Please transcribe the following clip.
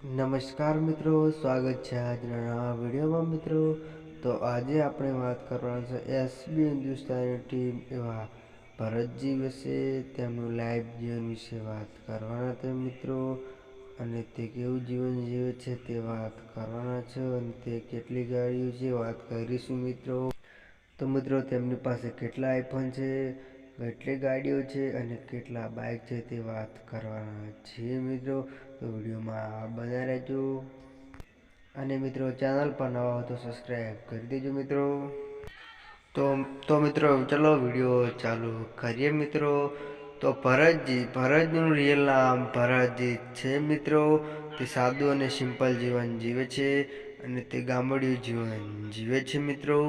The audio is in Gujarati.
નમસ્કાર મિત્રો, સ્વાગત છે આજના નવા વિડીયોમાં મિત્રો. તો આજે આપણે વાત કરવાના છે એસબી હિન્દુસ્તાની ટીમ એવા ભરતજી વિશે, તેમનું લાઈવ જીવન વિશે વાત કરવાના છે મિત્રો. અને તે કેવું જીવન જીવે છે તે વાત કરવાના છે અને તે કેટલી ગાડીઓ છે વાત કરીશું મિત્રો. તો મિત્રો, તેમની પાસે કેટલા આઈફોન છે? કેટલી ગાડીઓ છે અને કેટલા બાઇક છે તે વાત કરવાના છીએ મિત્રો. તો વિડીયોમાં બધા રહેજો. અને મિત્રો ચેનલ પર નવા હો તો સબસ્ક્રાઈબ કરી દેજો મિત્રો. તો તો મિત્રો ચલો વીડિયો ચાલુ કરીએ મિત્રો. તો ભરતજી, ભરતનું રિયલ નામ ભરતજી છે મિત્રો. તે સાદું અને સિમ્પલ જીવન જીવે છે અને તે ગામડિયું જીવન જીવે છે મિત્રો.